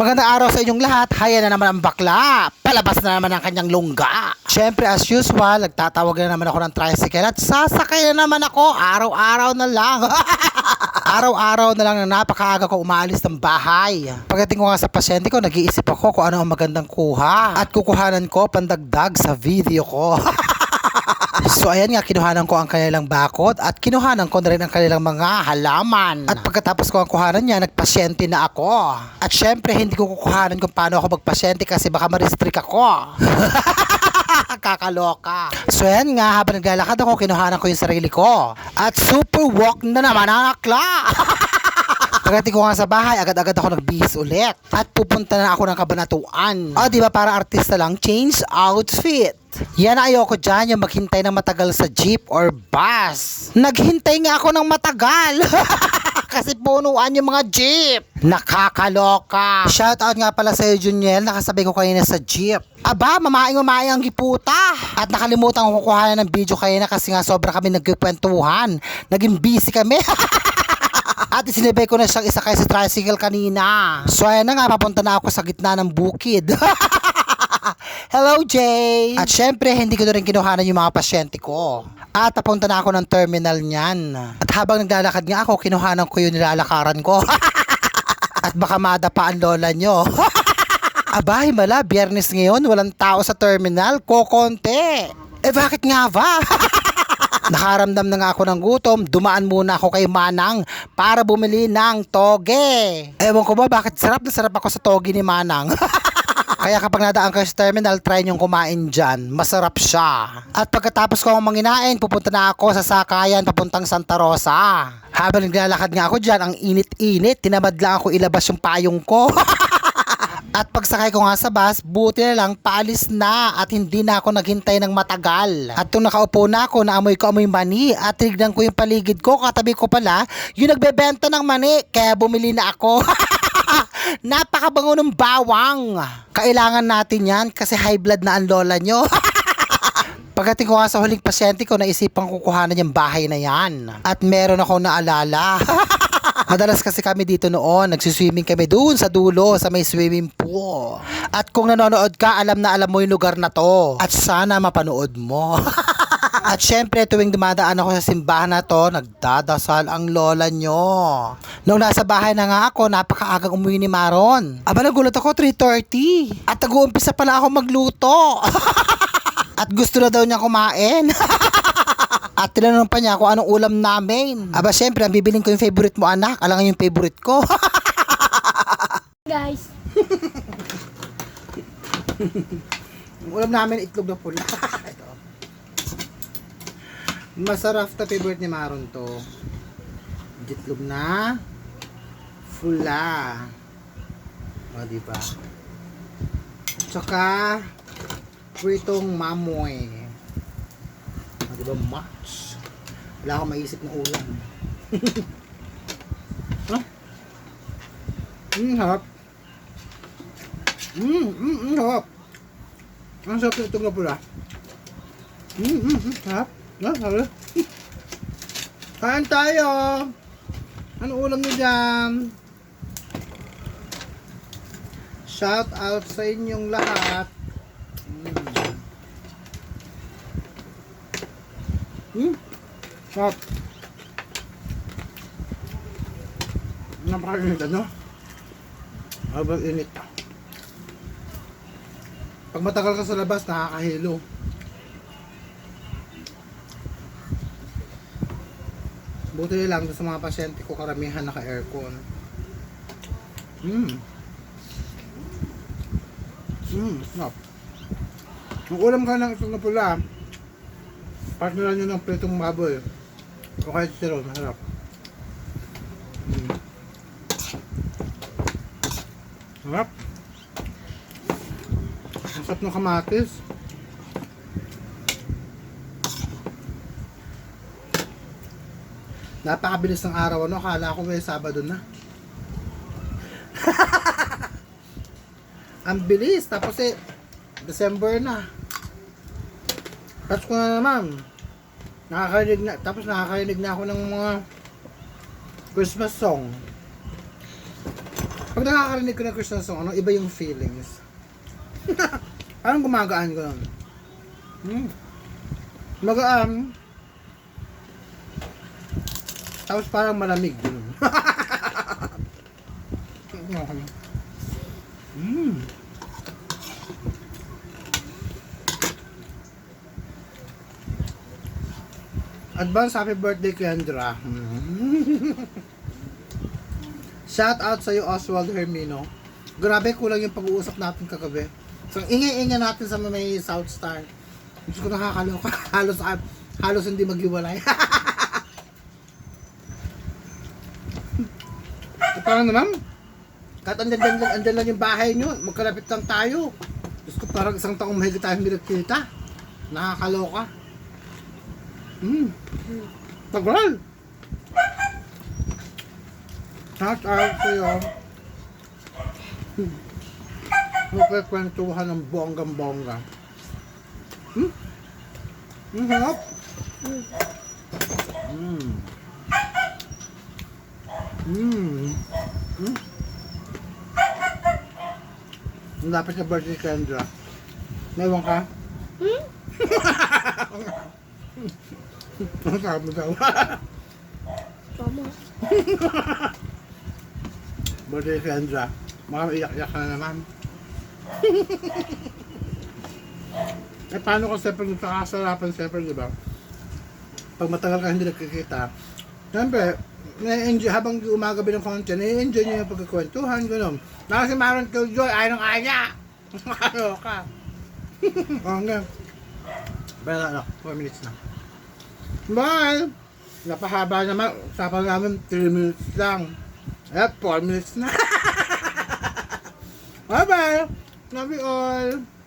Magandang araw sa inyong lahat. Haya na naman ang bakla. Palabas na naman ang kanyang lungga. Siyempre, as usual, nagtatawag na naman ako ng tricycle at sasakay na naman ako. Araw-araw na lang. Araw-araw na lang na napakaaga ko umaalis ng bahay. Pagdating ko nga sa pasyente ko, nag-iisip ako kung ano ang magandang kuha. At kukuhanan ko pandagdag sa video ko. So ayan nga, kinuhanan ko ang kanilang bakod at kinuhanan ko na rin ang kanilang mga halaman. At pagkatapos ko ang kuhanan niya, nagpasyente na ako. At syempre, hindi ko kukuhanan kung paano ako magpasyente kasi baka ma-restrict ako. Kakaloka. So ayan nga, habang naglalakad ako, kinuhanan ko yung sarili ko. At super walk na naman ang akla. Pagdating ko nga sa bahay, agad-agad ako nagbihis ulit. At pupunta na ako ng kabanatuan. O, di ba para artista lang, change outfit. Yan ayoko dyan, yung maghintay ng matagal sa jeep or bus. Naghintay nga ako ng matagal. Kasi punuan yung mga jeep. Nakakaloka. Shoutout nga pala sa Juniel, nakasabay ko kanina sa jeep. Aba, mamaing-mamaing ang giputa. At nakalimutan ko kukuha ng video kanina kasi nga sobra kami nagkikwentuhan. Naging busy kami. At isinibay ko na siyang isakay sa tricycle kanina. So ayan na nga, papunta na ako sa gitna ng bukid. Hello, Jay! At syempre, hindi ko na rin kinuhanan yung mga pasyente ko. At papunta na ako ng terminal niyan. At habang naglalakad nga ako, kinuhanan ko yung nilalakaran ko. At baka madapa ang lola nyo. Abay, mala, biyernes ngayon, walang tao sa terminal, kokonti. Eh bakit nga ba? Nakaramdam na nga ako ng gutom, dumaan muna ako kay Manang para bumili ng toge. Ewan ko ba bakit sarap na sarap ako sa toge ni Manang. Kaya kapag nadaan kayo sa terminal, try niyong kumain dyan. Masarap siya. At pagkatapos ko manginain, pupunta na ako sa sakayan papuntang Santa Rosa. Habang naglalakad nga ako dyan, ang init-init, tinamad lang ako ilabas yung payong ko. At pagsakay ko nga sa bus, buti na lang paalis na at hindi na ako naghintay ng matagal. At nung nakaupo na ako, naamoy ko amoy mani at tinignan ko yung paligid ko, katabi ko pala, yung nagbebenta ng mani, kaya bumili na ako. Napakabango ng bawang. Kailangan natin yan kasi high blood na ang lola nyo. Pagdating ko nga sa huling pasyente ko, naisipan kukuhanan yung bahay na yan. At meron ako naalala. Madalas kasi kami dito noon, nagsiswimming kami doon sa dulo, sa may swimming pool. At kung nanonood ka, alam na alam mo yung lugar na to. At sana mapanood mo. At syempre, tuwing dumadaan ako sa simbahan na to, nagdadasal ang lola nyo. Nung nasa bahay na nga ako, napakaagang umuwi ni Maron. Aba, nagulat ako, 3.30. At nag-uumpisa pala ako magluto. At gusto na daw niya kumain. At tinanong pa niya kung anong ulam namin. Aba, syempre, ang bibiling ko yung favorite mo, anak. Alam yung favorite ko. Guys, Ang ulam namin, itlog na pula. Ito. Masarap na favorite ni Maron to. Itlog na pula. O, diba? Tsaka, pritong mamoy. O, diba? Much. Wala akong maisip na ulam. huh? Mm, harap. Mm, mm, mm, harap. Ang sarap na pula. Mm, mm, mm, sarap. Ah, sarap. Kain tayo. Ano ulam niyo dyan? Shout out sa inyong lahat. Mm. Mm. Sarap. Napakainit ano? Habang init. Pag matagal ka sa labas, nakakahilo. Buti lang sa mga pasyente ko, karamihan naka-aircon. Hmm. Hmm, sarap. Kung ulam ka ng itong na pula, partneran nyo ng pritong baboy. O kahit siro, masarap. Hmm. Sarap. Ang ng kamatis. Napakabilis ng araw, ano? Akala ko may Sabado na. Ang bilis. Tapos eh, December na. Tapos ko na naman. Nakakarinig na, tapos nakakarinig na ako ng mga Christmas song. Pag nakakarinig ko ng Christmas song, ano, iba yung feelings. Parang gumagaan ko nun. Hmm. Magaan. Tapos parang malamig. Ganun. Advance happy birthday, Kendra. Shout out sa iyo, Oswald Hermino. Grabe, kulang yung pag-uusap natin kagabi. So, ingay-ingay natin sa may South Star. Hindi ko nakakaloka. halos, halos hindi maghiwalay. so, parang naman, kahit andyan, andyan, andyan, lang yung bahay nyo, magkalapit lang tayo. Diyos ko, parang isang taong mahigit tayo hindi nagkita. Nakakaloka. Hmm. Tagal. Shout out sa'yo. Hmm. Magkakwentuhan ng bonggang-bongga. Hmm? Ang harap. Hmm. Hmm. Hmm. Ang lapit na birthday ni Kendra. Naiwan ka? Hmm? Tama. birthday ni Kendra. Baka iyak-iyak ka na naman. eh paano kung siyempre nung kakasarapan siyempre, di ba? Pag matagal ka hindi nagkikita, siyempre, na-enjoy, habang umagabi ng content, na-enjoy niyo yung pagkakwentuhan, gano'n. Na si Maron Killjoy, ayaw ng aya! Ano ka? Nga. Pero ano, 4 minutes na. Bye! Napahaba naman, usapan namin 3 minutes lang. Eh, 4 minutes na. Bye-bye! Love you all!